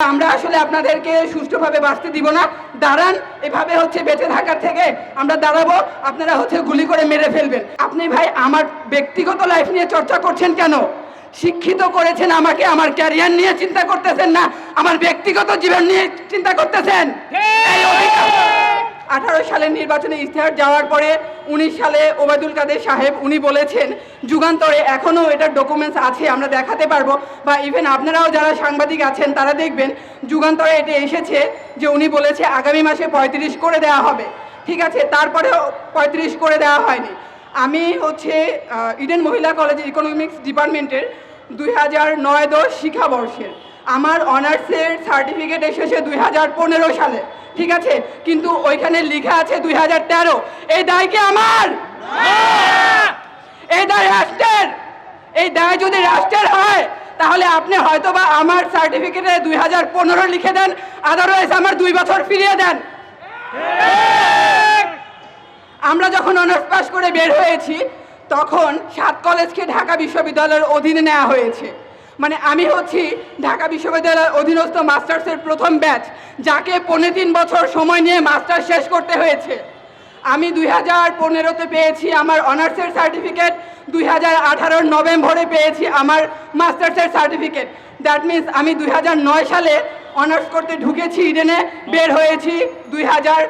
আমরা আসলে আপনাদেরকে সুষ্ঠুভাবে বাঁচতে দিব না। দাঁড়ান এভাবে হচ্ছে বেঁচে থাকার থেকে আমরা দাঁড়াবো। আপনারা হচ্ছে গুলি করে মেরে ফেলবেন। আপনি ভাই আমার ব্যক্তিগত লাইফ নিয়ে চর্চা করছেন কেন? শিক্ষিত করেছেন আমাকে আমার ক্যারিয়ার নিয়ে চিন্তা করতেছেন না? আমার ব্যক্তিগত জীবন নিয়ে চিন্তা করতেছেন? এই অধিকার। আঠারো সালের নির্বাচনে ইস্তেহার যাওয়ার পরে উনিশ সালে ওবায়দুল কাদের সাহেব উনি বলেছেন, যুগান্তরে এখনও এটার ডকুমেন্টস আছে, আমরা দেখাতে পারব। বা ইভেন আপনারাও যারা সাংবাদিক আছেন, তারা দেখবেন যুগান্তরে এটা এসেছে যে উনি বলেছে আগামী মাসে পঁয়ত্রিশ করে দেওয়া হবে। ঠিক আছে, তারপরেও পঁয়ত্রিশ করে দেওয়া হয়নি। আমি হচ্ছে ইডেন মহিলা কলেজের ইকোনমিক্স ডিপার্টমেন্টের দুই হাজার নয় দশ শিক্ষাবর্ষের আমার অনার্সের সার্টিফিকেট এসেছে দুই হাজার পনেরো সালে, ঠিক আছে? কিন্তু ওইখানে লেখা আছে দুই হাজার তেরো। এই দায় কি আমার? এই দায় রাষ্ট্রের। এই দায় যদি রাষ্ট্রের হয়, তাহলে আপনি হয়তোবা আমার সার্টিফিকেটে দুই হাজার পনেরো লিখে দেন আদারওয়াইজ আমার দুই বছর ফিরিয়ে দেন। আমরা যখন অনার্স পাস করে বের হয়েছি, তখন সাত কলেজকে ঢাকা বিশ্ববিদ্যালয়ের অধীনে নেওয়া হয়েছে। মানে আমি হচ্ছি ঢাকা বিশ্ববিদ্যালয়ের অধীনস্থ মাস্টার্সের প্রথম ব্যাচ যাকে পনেরো তিন বছর সময় নিয়ে মাস্টার্স শেষ করতে হয়েছে। আমি দুই হাজার পনেরোতে পেয়েছি আমার অনার্সের সার্টিফিকেট দুই হাজার আঠারোর নভেম্বরে পেয়েছি আমার মাস্টার্সের সার্টিফিকেট। দ্যাট মিন্স আমি দুই হাজার নয় সালে অনার্স করতে ঢুকেছি ইডেনে বের হয়েছি দুই হাজার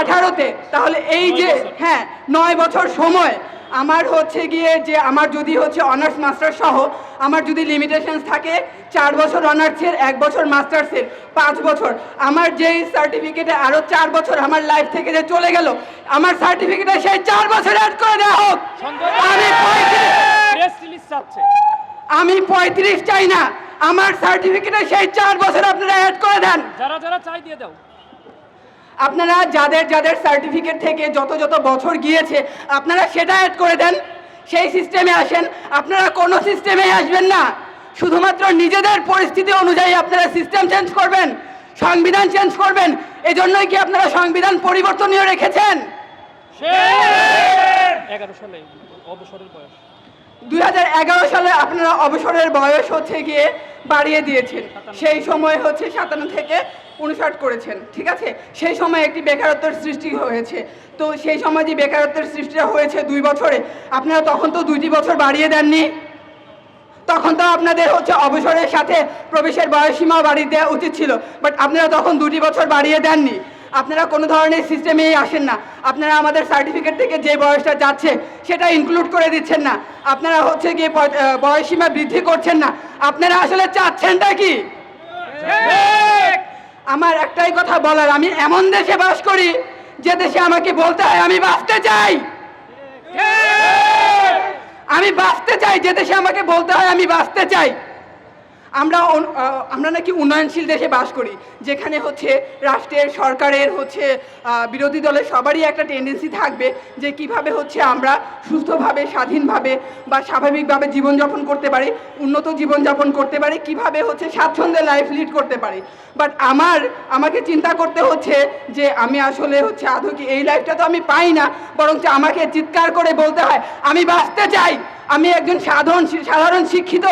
আঠারোতে। তাহলে এই যে হ্যাঁ নয় বছর সময়। আমার হচ্ছে গিয়ে যে আমার যদি হচ্ছে অনার্স মাস্টার সহ আমার যদি লিমিটেশনস থাকে চার বছর অনার্সের এক বছর মাস্টার্সের পাঁচ বছর। আমার যেই সার্টিফিকেটে আরও চার বছর আমার লাইফ থেকে যে চলে গেল আমার সার্টিফিকেটে সেই চার বছর অ্যাড করে দেওয়া হোক। আমি পঁয়ত্রিশ চাই না। আমার সার্টিফিকেটে সেই চার বছর আপনারা অ্যাড করে দেন। যারা যারা চাই দিয়ে দাও। আপনারা যাদের যাদের সার্টিফিকেট থেকে যত যত বছর গিয়েছে আপনারা সেটা অ্যাড করে দেন। সেই সিস্টেমে আসেন আপনারা কোনো সিস্টেমে আসবেন না। শুধুমাত্র নিজেদের পরিস্থিতি অনুযায়ী আপনারা সিস্টেম চেঞ্জ করবেন সংবিধান চেঞ্জ করবেন। এজন্যই কি আপনারা সংবিধান পরিবর্তনীয় রেখেছেন? এগারো সালে অবসরের বয়স। দুই হাজার এগারো সালে আপনারা অবসরের বয়স হচ্ছে গিয়ে বাড়িয়ে দিয়েছেন। সেই সময় হচ্ছে সাতান্ন থেকে উনষাট করেছেন, ঠিক আছে? সেই সময় একটি বেকারত্বের সৃষ্টি হয়েছে। তো সেই সময় যে বেকারত্বের সৃষ্টিটা হয়েছে দুই বছরে, আপনারা তখন তো দুইটি বছর বাড়িয়ে দেননি। তখন তো আপনাদের হচ্ছে অবসরের সাথে প্রবেশের বয়সীমাও বাড়িয়ে দেওয়া উচিত ছিল বাট আপনারা তখন দুটি বছর বাড়িয়ে দেননি। আপনারা কোনো ধরনের সিস্টেমেই আসেন না। আপনারা আমাদের সার্টিফিকেট থেকে যে বয়সটা যাচ্ছে সেটা ইনক্লুড করে দিচ্ছেন না। আপনারা হচ্ছে গিয়ে বয়সীমা বৃদ্ধি করছেন না। আপনারা আসলে চাচ্ছেনটা কি? আমার একটাই কথা বলার আমি এমন দেশে বাস করি যে দেশে আমাকে বলতে হয় আমি বাঁচতে চাই। আমি বাঁচতে চাই যে দেশে আমাকে বলতে হয় আমি বাঁচতে চাই। আমরা আমরা নাকি উন্নয়নশীল দেশে বাস করি, যেখানে হচ্ছে রাষ্ট্রের, সরকারের হচ্ছে বিরোধী দলের সবারই একটা টেন্ডেন্সি থাকবে যে কীভাবে হচ্ছে আমরা সুস্থভাবে, স্বাধীনভাবে বা স্বাভাবিকভাবে জীবনযাপন করতে পারি, উন্নত জীবনযাপন করতে পারি, কীভাবে হচ্ছে স্বাচ্ছন্দ্যে লাইফ লিড করতে পারি। বাট আমার, আমাকে চিন্তা করতে হচ্ছে যে আমি আসলে হচ্ছে আদৌ কি এই লাইফটা তো আমি পাই না, বরঞ্চ আমাকে চিৎকার করে বলতে হয়, আমি বাঁচতে চাই। আমি একজন সাধারণ সাধারণ শিক্ষিত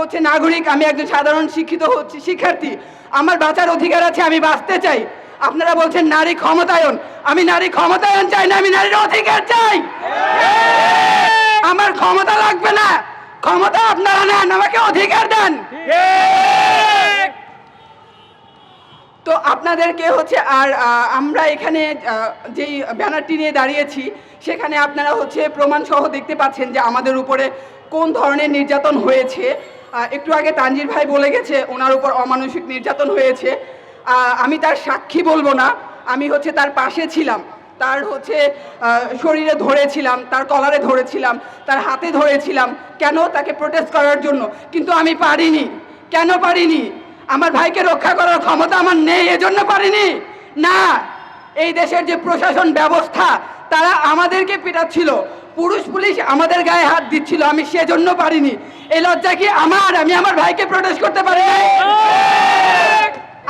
হচ্ছে নাগরিক, আমি একজন সাধারণ শিক্ষিত হচ্ছে, শিক্ষার্থী। আমার বাঁচার অধিকার আছে, আমি বাঁচতে চাই। আপনারা বলছেন নারী ক্ষমতায়ন। আমি নারী ক্ষমতায়ন চাই না, আমি নারীর অধিকার চাই। আমার ক্ষমতা লাগবে না। ক্ষমতা আপনারা নেন, আমাকে অধিকার দেন। তো আপনাদেরকে হচ্ছে আর আমরা এখানে যেই ব্যানারটি নিয়ে দাঁড়িয়েছি, সেখানে আপনারা হচ্ছে প্রমাণসহ দেখতে পাচ্ছেন যে আমাদের উপরে কোন ধরনের নির্যাতন হয়েছে। একটু আগে তানজির ভাই বলে গেছে, ওনার উপর অমানসিক নির্যাতন হয়েছে। আমি তার সাক্ষী বলব না, আমি হচ্ছে তার পাশে ছিলাম। তার হচ্ছে শরীরে ধরেছিলাম, তার কলারে ধরেছিলাম, তার হাতে ধরেছিলাম, কেন তাকে প্রোটেস্ট করার জন্য? কিন্তু আমি পারিনি। কেন পারিনি? আমার ভাইকে রক্ষা করার ক্ষমতা আমার নেই, এজন্য পারিনি। না, এই দেশের যে প্রশাসন ব্যবস্থা, তারা আমাদেরকে পিটাচ্ছিল। পুরুষ পুলিশ আমাদের গায়ে হাত দিচ্ছিল, আমি সেজন্য পারিনি। এই লজ্জা কি আমার? আমি আমার ভাইকে প্রোটেস্ট করতে পারি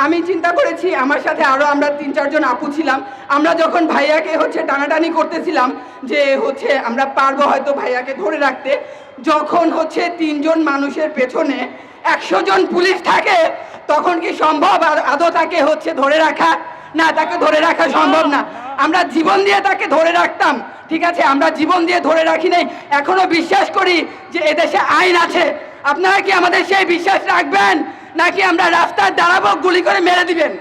আমি চিন্তা করেছি, আমার সাথে আরও আমরা তিন, চারজন আপু ছিলাম। আমরা যখন ভাইয়াকে হচ্ছে টানাটানি করতেছিলাম যে হচ্ছে আমরা পারব হয়তো ভাইয়াকে ধরে রাখতে, যখন হচ্ছে তিনজন মানুষের পেছনে একশো জন পুলিশ থাকে, তখন কি সম্ভব আর আদৌ তাকে হচ্ছে ধরে রাখা? না, তাকে ধরে রাখা সম্ভব না। আমরা জীবন দিয়ে তাকে ধরে রাখতাম। ঠিক আছে, আমরা জীবন দিয়ে ধরে রাখি নাই। এখনও বিশ্বাস করি যে এদেশে আইন আছে। আপনারা কি আমাদের সেই বিশ্বাস রাখবেন? নাকি আমরা রাস্তায় দাঁড়াবো, গুলি করে মেরে দিবেন?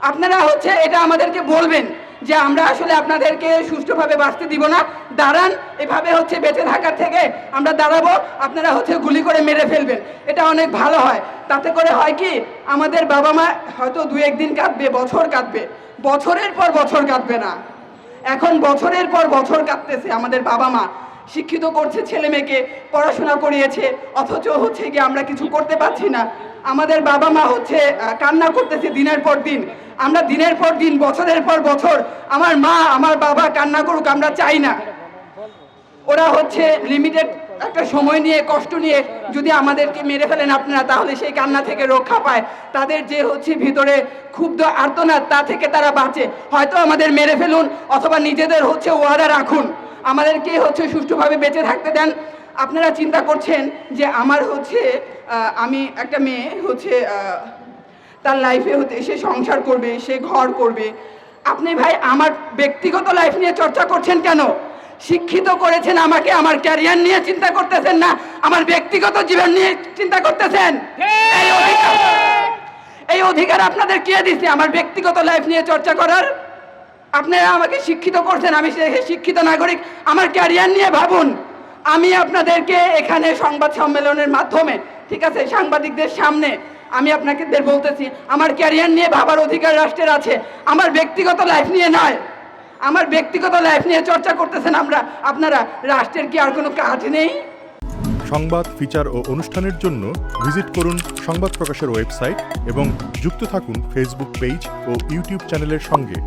আপনারা হচ্ছে এটা আমাদেরকে বলবেন যে আমরা আসলে আপনাদেরকে সুষ্ঠুভাবে বাঁচতে দিব না। দাঁড়ান, এভাবে হচ্ছে বেঁচে থাকার থেকে আমরা দাঁড়াবো, আপনারা হচ্ছে গুলি করে মেরে ফেলবেন। এটা অনেক ভালো হয়। তাতে করে হয় কি, আমাদের বাবা মা হয়তো দু একদিন কাঁদবে, বছর কাঁদবে। বছরের পর বছর কাঁদবে না। এখন বছরের পর বছর কাটতেছে আমাদের বাবা মা। শিক্ষিত করছে, ছেলে মেয়েকে পড়াশোনা করিয়েছে, অথচ হচ্ছে কি আমরা কিছু করতে পারছি না। আমাদের বাবা মা হচ্ছে কান্না করতেছে দিনের পর দিন। আমরা দিনের পর দিন, বছরের পর বছর আমার মা, আমার বাবা কান্না করুক, আমরা চাই না। ওরা হচ্ছে লিমিটেড একটা সময় নিয়ে, কষ্ট নিয়ে যদি আমাদেরকে মেরে ফেলেন আপনারা, তাহলে সেই কান্না থেকে রক্ষা পায়। তাদের যে হচ্ছে ভিতরে ক্ষুব্ধ আর্তনাদ, তা থেকে তারা বাঁচে। হয়তো আমাদের মেরে ফেলুন, অথবা নিজেদের হচ্ছে ওয়াদা রাখুন। আমাদেরকে হচ্ছে সুষ্ঠুভাবে বেঁচে থাকতে দেন। আপনারা চিন্তা করছেন যে আমার হচ্ছে আমি একটা মেয়ে হচ্ছে তার লাইফে হতে, সে সংসার করবে, সে ঘর করবে। আপনি ভাই, আমার ব্যক্তিগত লাইফ নিয়ে চর্চা করছেন কেন? শিক্ষিত করেছেন আমাকে আমার ক্যারিয়ার নিয়ে চিন্তা করতেছেন না আমার ব্যক্তিগত জীবন নিয়ে চিন্তা করতেছেন। এই অধিকার আপনাদের কে দিচ্ছে আমার ব্যক্তিগত লাইফ নিয়ে চর্চা করার? আপনারা আমাকে শিক্ষিত করছেন আমি সে- শিক্ষিত নাগরিক আমার ক্যারিয়ার নিয়ে ভাবুন। আমি আপনাদেরকে এখানে সংবাদ সম্মেলনের মাধ্যমে ঠিক আছে সাংবাদিকদের সামনে আমি আপনাকে বলতেছি আমার ক্যারিয়ার নিয়ে ভাবার অধিকার রাষ্ট্রের আছে আমার ব্যক্তিগত লাইফ নিয়ে নয়। আমার ব্যক্তিগত লাইফ নিয়ে চর্চা করতেছেন আমরা, আপনারা, রাষ্ট্রের কি আর কোনো কাজ নেই? সংবাদ ফিচার ও অনুষ্ঠানের জন্য ভিজিট করুন সংবাদ প্রকাশের ওয়েবসাইট এবং যুক্ত থাকুন ফেসবুক পেজ ও ইউটিউব চ্যানেলের সঙ্গে।